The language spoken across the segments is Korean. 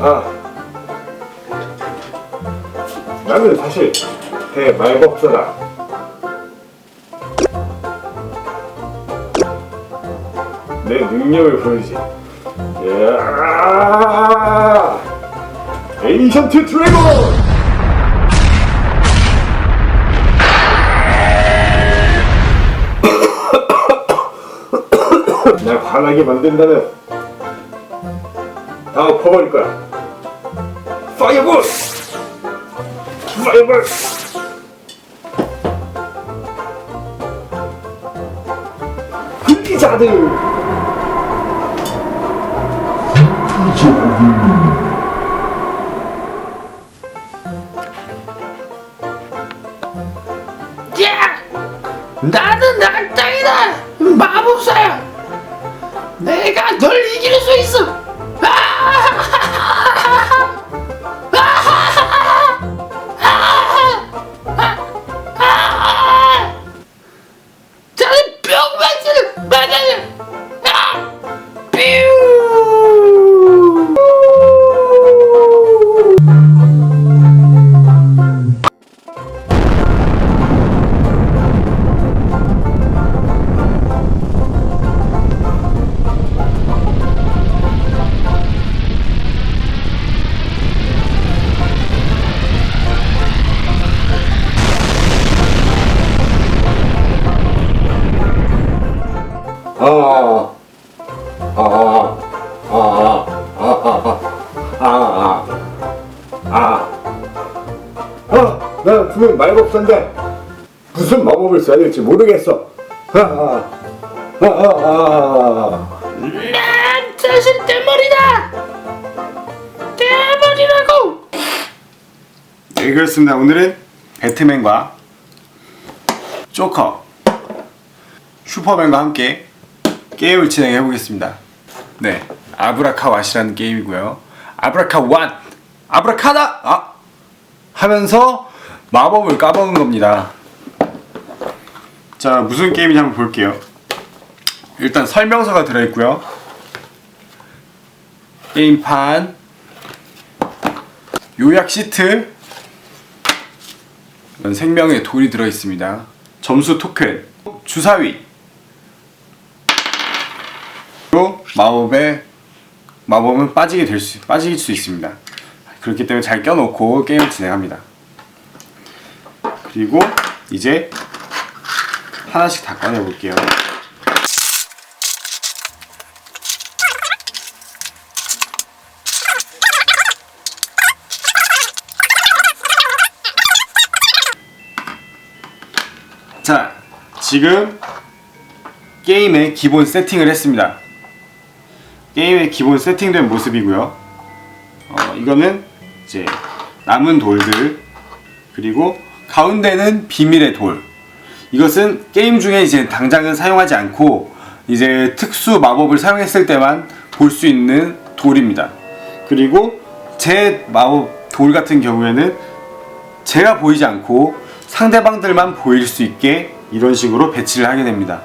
아, 나는 사실 대말법사다. 내 능력을 보여주지. 에이션트 드래곤! 날 화나게 만든다면 다 엎어버릴 거야. 파이어볼! 파이어볼! 흑기자들! 야! 아, 아, 아, 아, 아, 아, 아. 아, 아, 아, 아, 아. 네 보겠습니다. 네, 아브라카왓이라는 게임이고요. 아브라카왓, 아브라카다, 아 하면서 마법을 까먹은 겁니다. 자, 무슨 게임인지 한번 볼게요. 일단 설명서가 들어있고요. 게임판, 요약 시트, 생명의 돌이 들어 있습니다. 점수 토큰, 주사위, 그리고 마법의 마법은 빠지게 될 수, 빠질 수 있습니다. 그렇기 때문에 잘 껴놓고 게임을 진행합니다. 그리고 이제 하나씩 다 꺼내 볼게요. 자, 지금 게임의 기본 세팅을 했습니다. 게임의 기본 세팅된 모습이고요. 어, 이거는 이제 남은 돌들 그리고 가운데는 비밀의 돌. 이것은 게임 중에 이제 당장은 사용하지 않고 이제 특수 마법을 사용했을 때만 볼 수 있는 돌입니다. 그리고 제 마법 돌 같은 경우에는 제가 보이지 않고 상대방들만 보일 수 있게 이런 식으로 배치를 하게 됩니다.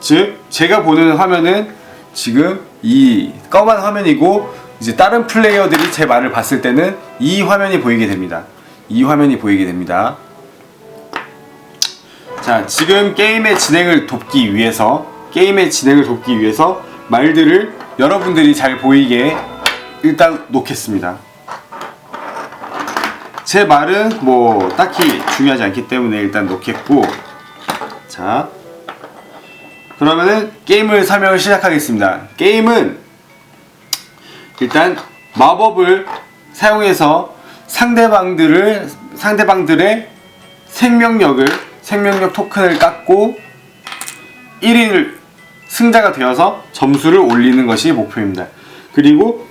즉 제가 보는 화면은 지금 이 검은 화면이고 이제 다른 플레이어들이 제 말을 봤을 때는 이 화면이 보이게 됩니다. 이 화면이 보이게 됩니다. 자, 지금 게임의 진행을 돕기 위해서 게임의 진행을 돕기 위해서 말들을 여러분들이 잘 보이게 일단 놓겠습니다. 제 말은 뭐 딱히 중요하지 않기 때문에 일단 놓겠고 자 그러면은 게임을 설명을 시작하겠습니다. 게임은 일단 마법을 사용해서 상대방들을 상대방들의 생명력을 생명력 토큰을 깎고 1위를 승자가 되어서 점수를 올리는 것이 목표입니다. 그리고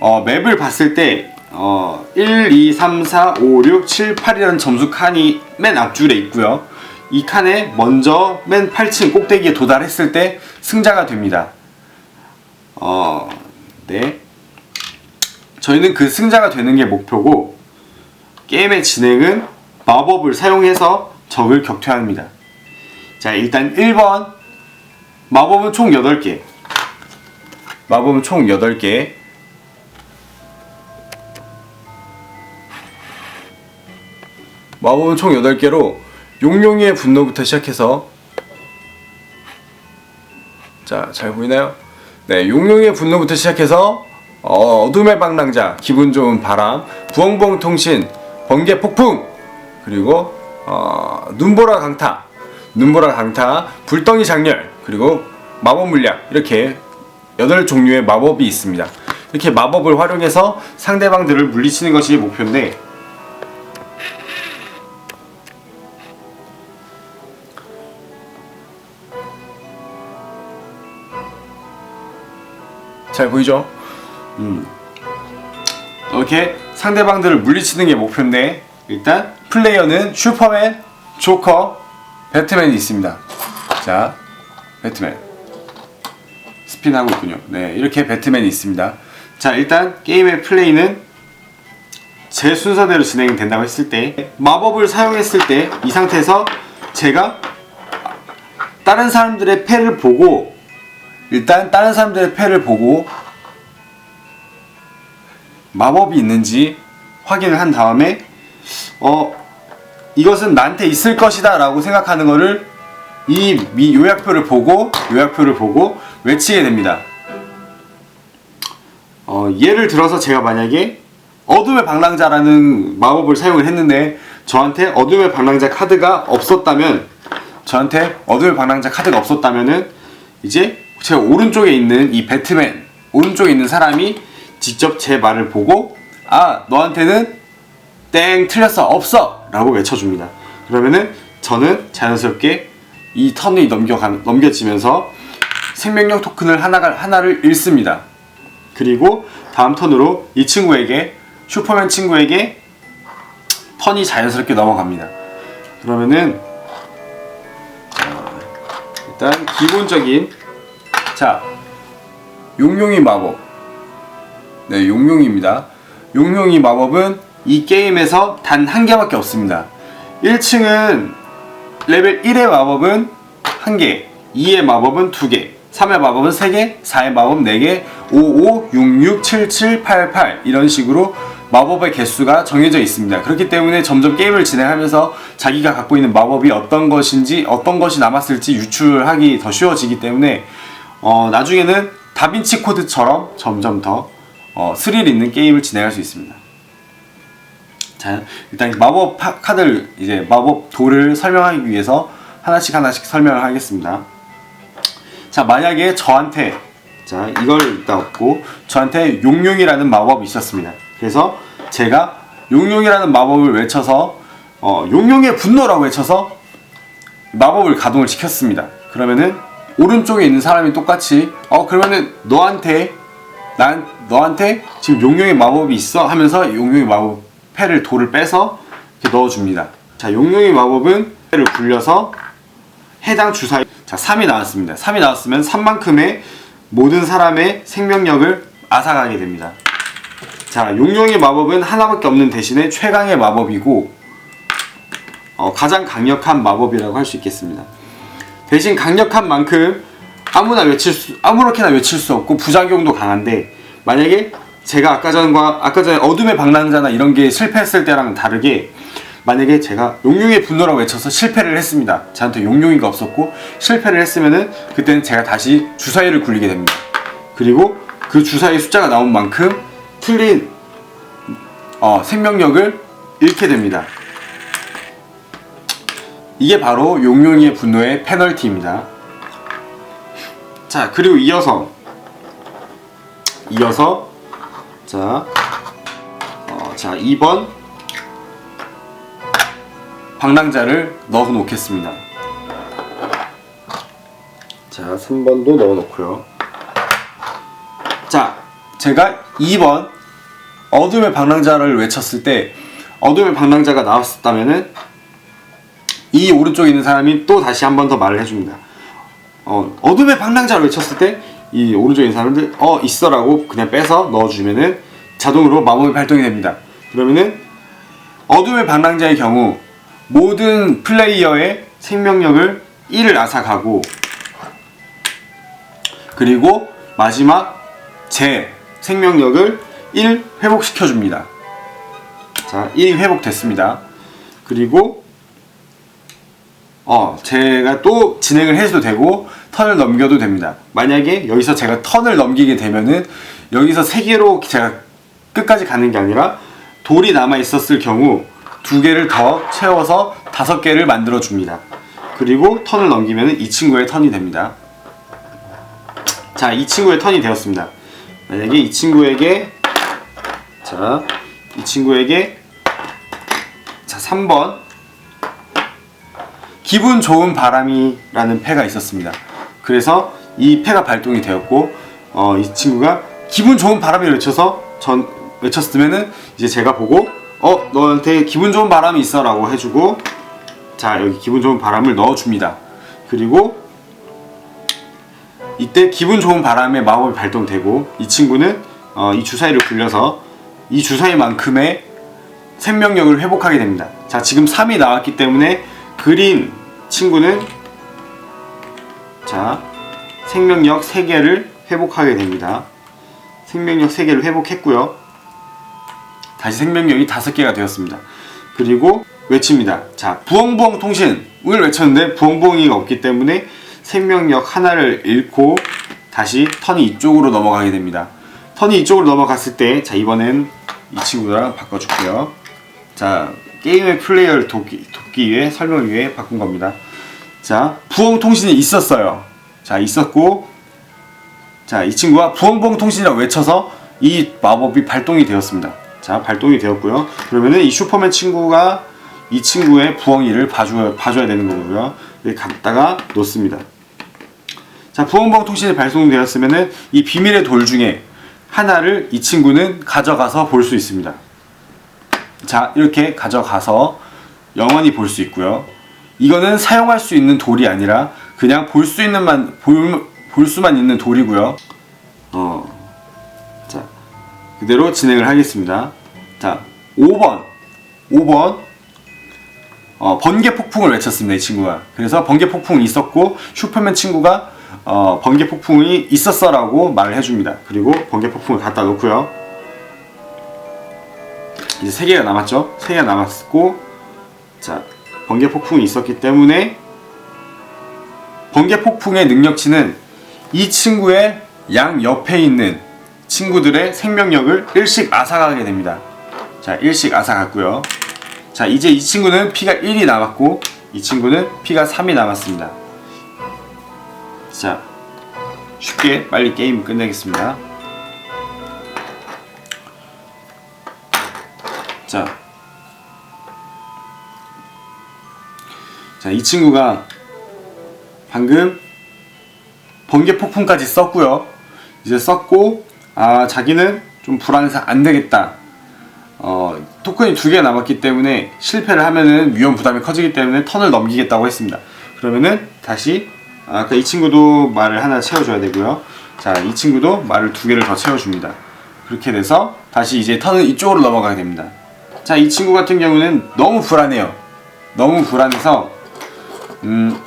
어, 맵을 봤을 때 어, 1, 2, 3, 4, 5, 6, 7, 8이라는 점수 칸이 맨 앞줄에 있고요. 이 칸에 먼저 맨 8층 꼭대기에 도달했을 때 승자가 됩니다. 어, 네. 저희는 그 승자가 되는 게 목표고 게임의 진행은 마법을 사용해서 적을 격퇴합니다. 자, 일단 1번 마법은 총 8개. 마법은 총 8개. 마법은 총 8개로 용용이의 분노부터 시작해서 자, 잘 보이나요? 네, 용용의 분노부터 시작해서 어, 어둠의 방랑자, 기분 좋은 바람, 부엉부엉 통신, 번개 폭풍, 그리고 어, 눈보라 강타, 눈보라 강타, 불덩이 장렬, 그리고 마법 물약 이렇게 여덟 종류의 마법이 있습니다. 이렇게 마법을 활용해서 상대방들을 물리치는 것이 목표인데 잘 보이죠? 음. 이렇게 상대방들을 물리치는 게 목표인데 일단 플레이어는 슈퍼맨, 조커, 배트맨이 있습니다. 자, 배트맨 스핀하고 있군요. 네, 이렇게 배트맨이 있습니다. 자, 일단 게임의 플레이는 제 순서대로 진행이 된다고 했을 때 마법을 사용했을 때 이 상태에서 제가 다른 사람들의 패를 보고 일단 다른 사람들의 패를 보고 마법이 있는지 확인을 한 다음에 어 이것은 나한테 있을 것이다 라고 생각하는 거를 이 미- 요약표를 보고 요약표를 보고 외치게 됩니다. 어, 예를 들어서 제가 만약에 어둠의 방랑자라는 마법을 사용을 했는데 저한테 어둠의 방랑자 카드가 없었다면 저한테 어둠의 방랑자 카드가 없었다면은 이제 제 오른쪽에 있는 이 배트맨 오른쪽에 있는 사람이 직접 제 말을 보고 아 너한테는 땡 틀렸어 없어! 라고 외쳐줍니다. 그러면은 저는 자연스럽게 이 턴이 넘겨가, 넘겨지면서 생명력 토큰을 하나가, 하나를 잃습니다. 그리고 다음 턴으로 이 친구에게 슈퍼맨 친구에게 턴이 자연스럽게 넘어갑니다. 그러면은 자, 일단 기본적인 자 용용이 마법. 네 용용입니다. 용용이 마법은 이 게임에서 단 한 개밖에 없습니다. 1층은 레벨 1의 마법은 1개 2의 마법은 2개 3의 마법은 3개 4의 마법 4개 5, 5, 6, 6, 7, 7, 8, 8 이런 식으로 마법의 개수가 정해져 있습니다. 그렇기 때문에 점점 게임을 진행하면서 자기가 갖고 있는 마법이 어떤 것인지 어떤 것이 남았을지 유출하기 더 쉬워지기 때문에 어, 나중에는 다빈치 코드처럼 점점 더 어, 스릴 있는 게임을 진행할 수 있습니다. 자, 일단 마법 파- 카드를 이제 마법 돌을 설명하기 위해서 하나씩 하나씩 설명을 하겠습니다. 자, 만약에 저한테 자, 이걸 일단 얻고 저한테 용용이라는 마법이 있었습니다. 그래서 제가 용용이라는 마법을 외쳐서 어, 용용의 분노라고 외쳐서 마법을 가동을 시켰습니다. 그러면은 오른쪽에 있는 사람이 똑같이 어 그러면은 너한테 난 너한테 지금 용용의 마법이 있어 하면서 용용의 마법 패를 돌을 빼서 이렇게 넣어줍니다. 자 용용의 마법은 패를 굴려서 해당 주사위 자 3이 나왔습니다. 3이 나왔으면 3만큼의 모든 사람의 생명력을 앗아가게 됩니다. 자 용용의 마법은 하나밖에 없는 대신에 최강의 마법이고 어, 가장 강력한 마법이라고 할 수 있겠습니다. 대신 강력한 만큼 아무나 외칠 수 아무렇게나 외칠 수 없고 부작용도 강한데 만약에 제가 아까 전과 아까 전에 어둠의 방랑자나 이런 게 실패했을 때랑 다르게 만약에 제가 용용의 분노라고 외쳐서 실패를 했습니다. 저한테 용용이가 없었고 실패를 했으면은 그때는 제가 다시 주사위를 굴리게 됩니다. 그리고 그 주사위 숫자가 나온 만큼 틀린 어, 생명력을 잃게 됩니다. 이게 바로 용용이의 분노의 페널티입니다. 자, 그리고 이어서 이어서 자, 어, 자 2번 방랑자를 넣어 놓겠습니다. 자, 3번도 넣어 놓고요. 자, 제가 2번 어둠의 방랑자를 외쳤을 때 어둠의 방랑자가 나왔었다면은 이 오른쪽에 있는 사람이 또 다시 한 번 더 말을 해줍니다. 어, 어둠의 방랑자를 외쳤을 때 이 오른쪽에 있는 사람들 어 있어라고 그냥 빼서 넣어주면은 자동으로 마법이 발동이 됩니다. 그러면은 어둠의 방랑자의 경우 모든 플레이어의 생명력을 1을 앗아가고 그리고 마지막 제 생명력을 1 회복시켜 줍니다. 자, 1이 회복됐습니다. 그리고 어, 제가 또 진행을 해도 되고 턴을 넘겨도 됩니다. 만약에 여기서 제가 턴을 넘기게 되면은 여기서 세 개로 제가 끝까지 가는 게 아니라 돌이 남아 있었을 경우 두 개를 더 채워서 다섯 개를 만들어 줍니다. 그리고 턴을 넘기면 이 친구의 턴이 됩니다. 자, 이 친구의 턴이 되었습니다. 만약에 이 친구에게 자, 이 친구에게 자, 3번 기분 좋은 바람이라는 패가 있었습니다. 그래서 이 패가 발동이 되었고 어, 이 친구가 기분 좋은 바람을 외쳐서 전 외쳤으면은 이제 제가 보고 어 너한테 기분 좋은 바람이 있어라고 해주고 자 여기 기분 좋은 바람을 넣어줍니다. 그리고 이때 기분 좋은 바람의 마법이 발동되고 이 친구는 어, 이 주사위를 굴려서 이 주사위만큼의 생명력을 회복하게 됩니다. 자, 지금 3이 나왔기 때문에 그린 친구는 자, 생명력 3개를 회복하게 됩니다. 생명력 3개를 회복했고요. 다시 생명력이 5개가 되었습니다. 그리고 외칩니다. 자, 부엉부엉 통신을 외쳤는데 부엉부엉이가 없기 때문에 생명력 하나를 잃고 다시 턴이 이쪽으로 넘어가게 됩니다. 턴이 이쪽으로 넘어갔을 때, 자, 이번엔 이 친구랑 바꿔줄게요. 자, 게임의 플레이어를 돕기, 돕기 위해, 설명을 위해 바꾼 겁니다. 자, 부엉 통신이 있었어요. 자, 있었고, 자, 이 친구가 부엉부엉 통신이라고 외쳐서 이 마법이 발동이 되었습니다. 자, 발동이 되었고요. 그러면은 이 슈퍼맨 친구가 이 친구의 부엉이를 봐줘야, 봐줘야 되는 거고요. 이렇게 갖다가 놓습니다. 자, 부엉부엉 통신이 발송되었으면은 이 비밀의 돌 중에 하나를 이 친구는 가져가서 볼 수 있습니다. 자, 이렇게 가져가서 영원히 볼 수 있고요. 이거는 사용할 수 있는 돌이 아니라 그냥 볼 수 있는 만 볼, 볼 수만 있는 돌이고요. 어. 자, 그대로 진행을 하겠습니다. 자, 5번. 5번. 어, 번개 폭풍을 외쳤습니다, 이 친구가. 그래서 번개 폭풍이 있었고, 슈퍼맨 친구가 어, 번개 폭풍이 있었어라고 말을 해줍니다. 그리고 번개 폭풍을 갖다 놓고요. 이제 세 개가 남았죠? 세 개가 남았고, 자, 번개 폭풍이 있었기 때문에 번개 폭풍의 능력치는 이 친구의 양 옆에 있는 친구들의 생명력을 일씩 앗아가게 됩니다. 자, 일씩 앗아갔고요. 자, 이제 이 친구는 피가 1이 남았고 이 친구는 피가 3이 남았습니다. 자, 쉽게 빨리 게임 끝내겠습니다. 자, 자, 이 친구가 방금 번개 폭풍까지 썼고요. 이제 썼고, 아, 자기는 좀 불안해서 안 되겠다. 어, 토큰이 두 개 남았기 때문에 실패를 하면은 위험 부담이 커지기 때문에 턴을 넘기겠다고 했습니다. 그러면은 다시 아까 이 친구도 말을 하나 채워줘야 되고요. 자, 이 친구도 말을 두 개를 더 채워줍니다. 그렇게 돼서 다시 이제 턴은 이쪽으로 넘어가게 됩니다. 자, 이 친구 같은 경우는 너무 불안해요. 너무 불안해서 음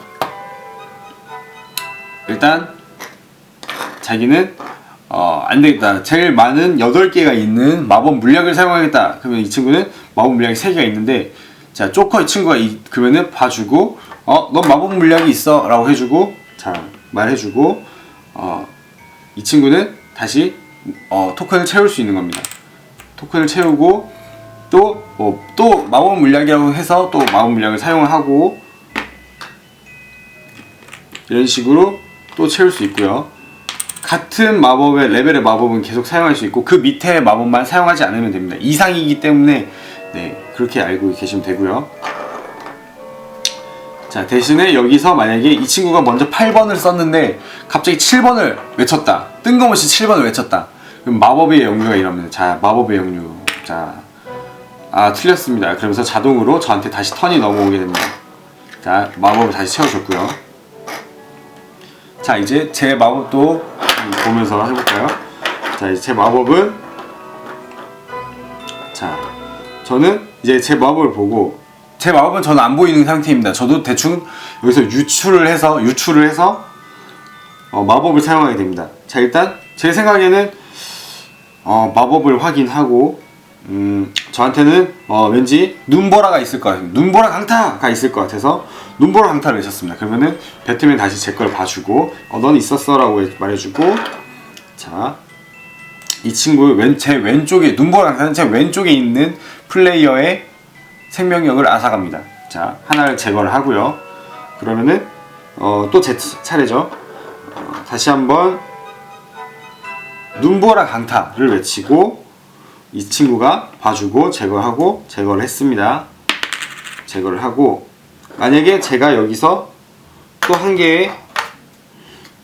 일단 자기는 어, 안 되겠다. 제일 많은 8개가 있는 마법 물약을 사용하겠다. 그러면 이 친구는 마법 물약이 3개가 있는데, 자, 조커 이 친구가 이, 그러면은 봐주고, 어, 넌 마법 물약이 있어. 라고 해주고, 자, 말해주고, 어, 이 친구는 다시, 어, 토큰을 채울 수 있는 겁니다. 토큰을 채우고, 또, 뭐, 또 마법 물약이라고 해서 또 마법 물약을 사용을 하고, 이런 식으로 또 채울 수 있고요. 같은 마법의 레벨의 마법은 계속 사용할 수 있고 그 밑에 마법만 사용하지 않으면 됩니다. 이상이기 때문에 네 그렇게 알고 계시면 되고요. 자 대신에 여기서 만약에 이 친구가 먼저 8번을 썼는데 갑자기 7번을 외쳤다. 뜬금없이 7번을 외쳤다. 그럼 마법의 영유가 이러면 자 마법의 영유 자 아 틀렸습니다. 그러면서 자동으로 저한테 다시 턴이 넘어오게 됩니다. 자 마법을 다시 채워줬고요. 자 이제 제 마법도 보면서 해볼까요? 자 이제 제 마법은 자, 저는 이제 제 마법을 보고 제 마법은 저는 안 보이는 상태입니다. 저도 대충 여기서 유출을 해서 유출을 해서 어, 마법을 사용하게 됩니다. 자, 일단 제 생각에는 어, 마법을 확인하고 음, 저한테는 어, 왠지 눈보라가 있을 것 같아요. 눈보라 강타가 있을 것 같아서 눈보라 강타를 외쳤습니다. 그러면은 배트맨 다시 제 걸 봐주고 어, 넌 있었어라고 말해주고 자, 이 친구 왼, 제 왼쪽에 눈보라 강타는 제 왼쪽에 있는 플레이어의 생명력을 앗아갑니다. 자, 하나를 제거를 하고요. 그러면은 어, 또 제 차례죠. 어, 다시 한번 눈보라 강타를 외치고 이 친구가 봐주고 제거하고 제거를 했습니다. 제거를 하고 만약에 제가 여기서 또 한 개의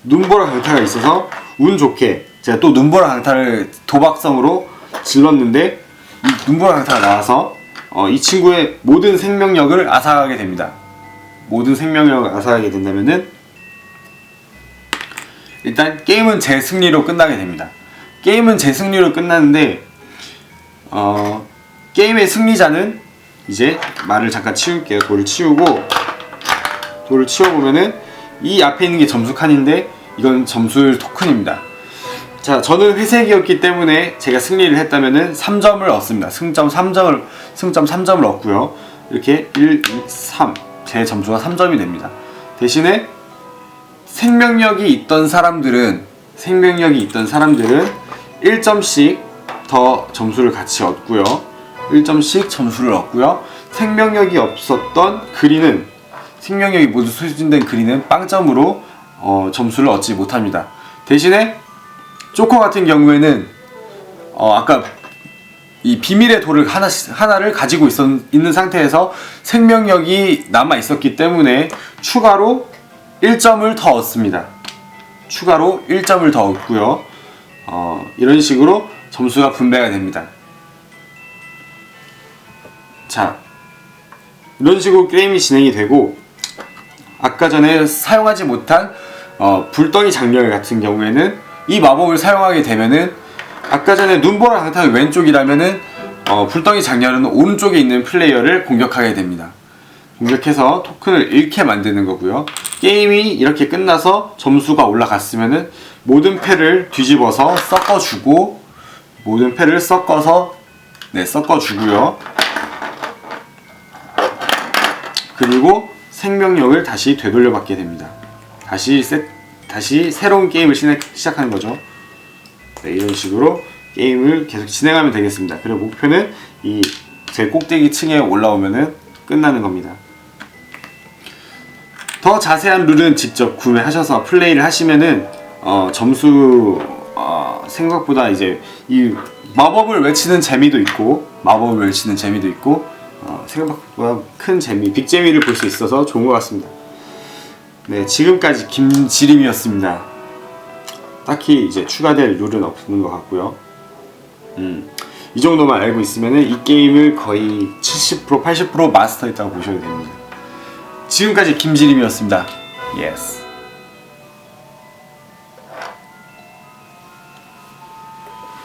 눈보라 강타가 있어서 운 좋게 제가 또 눈보라 강타를 도박성으로 질렀는데 이 눈보라 강타가 나와서 어, 이 친구의 모든 생명력을 앗아가게 됩니다. 모든 생명력을 앗아가게 된다면은 일단 게임은 제 승리로 끝나게 됩니다. 게임은 제 승리로 끝나는데 어, 게임의 승리자는 이제 말을 잠깐 치울게요. 돌을 치우고 돌을 치워보면은 이 앞에 있는 게 점수 칸인데 이건 점수 토큰입니다. 자, 저는 회색이었기 때문에 제가 승리를 했다면은 3점을 얻습니다. 승점 3점을 승점 3점을 얻고요. 이렇게 1, 2, 3. 제 점수가 3점이 됩니다. 대신에 생명력이 있던 사람들은 생명력이 있던 사람들은 1점씩 더 점수를 같이 얻고요. 1점씩 점수를 얻고요. 생명력이 없었던 그리는 생명력이 모두 소진된 그리는 빵점으로 어, 점수를 얻지 못합니다. 대신에 쪼코 같은 경우에는 어, 아까 이 비밀의 돌을 하나 하나를 가지고 있었, 있는 상태에서 생명력이 남아 있었기 때문에 추가로 1점을 더 얻습니다. 추가로 1점을 더 얻고요. 어, 이런 식으로 점수가 분배가 됩니다. 자, 이런 식으로 게임이 진행이 되고 아까 전에 사용하지 못한 어, 불덩이 장렬 같은 경우에는 이 마법을 사용하게 되면은 아까 전에 눈보라 강타가 왼쪽이라면은 어, 불덩이 장렬은 오른쪽에 있는 플레이어를 공격하게 됩니다. 공격해서 토큰을 잃게 만드는 거고요. 게임이 이렇게 끝나서 점수가 올라갔으면은 모든 패를 뒤집어서 섞어주고 모든 패를 섞어서 네 섞어 주고요. 그리고 생명력을 다시 되돌려 받게 됩니다. 다시 세, 다시 새로운 게임을 시작, 시작하는 거죠. 네, 이런 식으로 게임을 계속 진행하면 되겠습니다. 그리고 목표는 이 제 꼭대기 층에 올라오면은 끝나는 겁니다. 더 자세한 룰은 직접 구매하셔서 플레이를 하시면은 어, 점수 어, 생각보다 이제 이 마법을 외치는 재미도 있고 마법을 외치는 재미도 있고 어, 생각보다 큰 재미, 빅재미를 볼 수 있어서 좋은 것 같습니다. 네, 지금까지 김지림이었습니다. 딱히 이제 추가될 룰은 없는 것 같고요. 음, 이 정도만 알고 있으면 이 게임을 거의 70% 80% 마스터했다고 보셔도 됩니다. 지금까지 김지림이었습니다. 예스.